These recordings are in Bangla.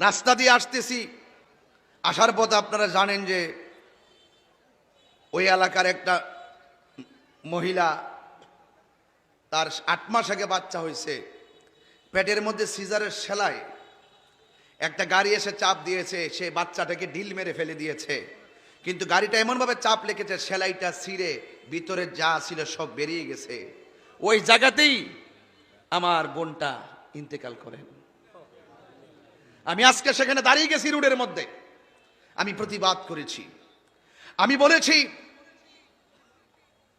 রাস্তা দিয়ে আসতেছি। আসার পথে আপনারা জানেন যে ওই এলাকার একটা মহিলা, তার আট মাস আগে বাচ্চা হয়েছে। পেটের মধ্যে সিজারের সেলাই। একটা গাড়ি এসে চাপ দিয়েছে, সে বাচ্চাটাকে ডিল মেরে ফেলে দিয়েছে। কিন্তু গাড়িটা এমনভাবে চাপ লেগেছে, সেলাইটা ছিঁড়ে ভিতরে যা ছিল সব বেরিয়ে গেছে। ওই জায়গাতেই আমার বোনটা ইন্তেকাল করেন। আমি আজকে সেখানে দাঁড়িয়ে গেছি রোডের মধ্যে। আমি প্রতিবাদ করেছি। আমি বলেছি,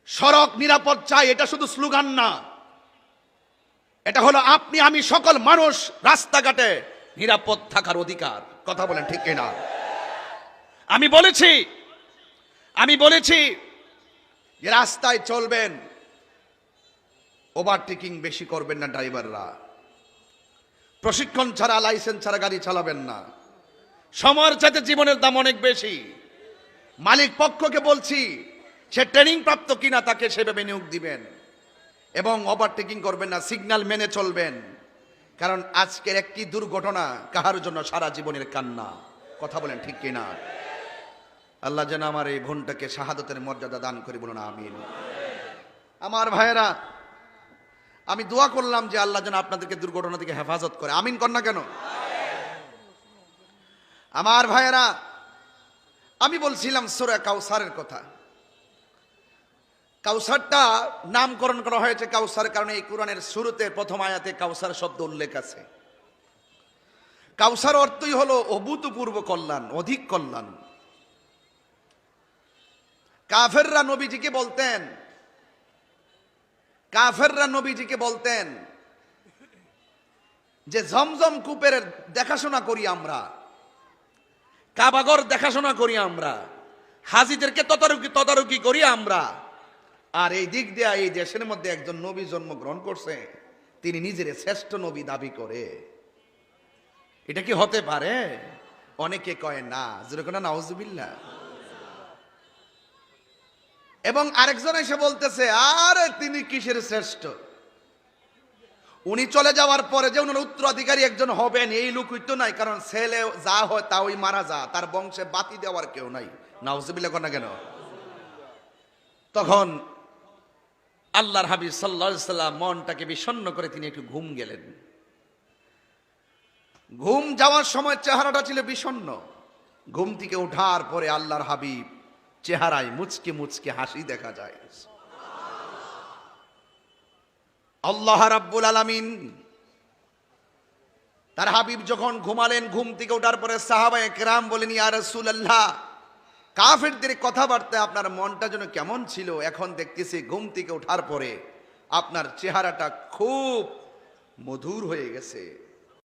সড়ক নিরাপদ চাই, এটা শুধু স্লোগান না। এটা হলো, আপনি, আমি সকল মানুষ রাস্তাঘাটে নিরাপদ থাকার অধিকার। কথা বলেন ঠিক কিনা? আমি বলেছি আমি বলেছি যে রাস্তায় চলবেন, ওভারটেকিং বেশি করবেন না ড্রাইভাররা। প্রশিক্ষণ ছাড়া লাইসেন্স ছাড়া গাড়ি চালাবেন না। সময়ের চাইতে জীবনের দাম অনেক বেশি। মালিক পক্ষকে বলছি, সে ট্রেনিং প্রাপ্ত কিনা তাকে সেভাবে নিয়োগ দিবেন এবং ওভারটেকিং করবেন না সিগন্যাল মেনে চলবেন। কারণ আজকের একটি দুর্ঘটনা কাহার জন্য সারা জীবনের কান্না। কথা বলেন ঠিক কিনা? আল্লাহ যেন আমার এই বোনটাকে শাহাদতের মর্যাদা দান করি, বলুন আমিন। আমার ভাইয়েরা আমি দোয়া করলাম যে আল্লাহ যেন আপনাদেরকে দুর্ঘটনা থেকে হেফাজত করে। আমিন কর না কেন? আমার ভাইয়েরা, আমি বলছিলাম সোরা কাউসারের কথা। কাউসারটা নামকরণ করা হয়েছে কাউসার কারণে এই কোরআনের শুরুতে প্রথম আয়াতে কাউসার শব্দ উল্লেখ আছে। কাউসার অর্থই হলো অভূতপূর্ব কল্যাণ, অধিক কল্যাণ। কাফেররা নবীজিকে বলতেন কাফেররা নবীজিকে বলতেন যে ঝমঝম কূপের দেখাশোনা করি আমরা, কাবাগর দেখাশোনা করি আমরা, হাজিদেরকে তদারকি তদারকি করি আমরা। আর এই দিক দিয়ে এই দেশের মধ্যে একজন নবী জন্মগ্রহণ করছে, তিনি নিজের শ্রেষ্ঠ নবী দাবি করে। এটা কি হতে পারে? অনেকে কয় না, যেরকম না নাউজুবিল্লা এবং আরেকজন এসে বলতেছে, আরে, তিনি কিসের শ্রেষ্ঠ? উনি চলে যাওয়ার পরে যে উনার উত্তরাধিকারী একজন হবেন, এই লোক তো নাই, কারণ ছেলে যা হয় তা ওই মারা যা তার বংশে বাতি দেওয়ার কেউ নাই। নাউজুবিল্লা না কেন? তখন আল্লাহর হাবিব সাল্লাহ সাল্লাম মনটাকে বিষণ্ণ করে তিনি একটু ঘুম গেলেন। ঘুম যাওয়ার সময় চেহারাটা ছিল বিষণ্ণ। ঘুম থেকে ওঠার পরে আল্লাহর হাবিব চেহারায় মুচকে মুচকে হাসি দেখা যায়। আল্লাহ রাব্বুল আলামিন তার হাবিব যখন ঘুমালেন, ঘুম থেকে ওঠার পরে সাহাবা একরাম বলেন, ইয়া রাসূলুল্লাহ, কাফেরদের কথাবার্তা আপনার মনটা যেন কেমন ছিল? এখন দেখতেছি ঘুম থেকে ওঠার পরে আপনার চেহারাটা খুব মধুর হয়ে গেছে।